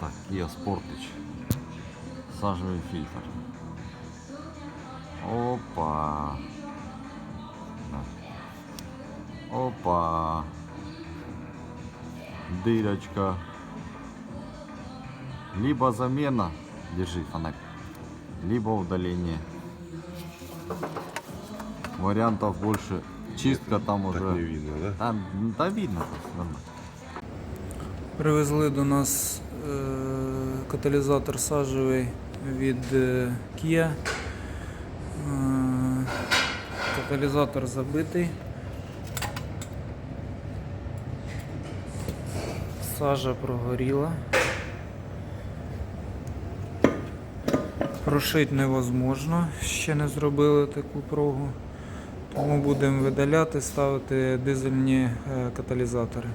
Так, Kia Sportage. Сажевый фильтр. Опа. Да. Опа. Дырочка. Либо замена. Держи фонарь. Либо удаление. Вариантов больше. Чистка там уже. Не видно, да? Там, да видно. нормально. Привезли до нас каталізатор сажевий від е, Kia. Е, каталізатор забитий. Сажа прогоріла. Прошити невозможно, ще не зробили таку прогу. Тому будемо видаляти, ставити дизельні е, каталізатори.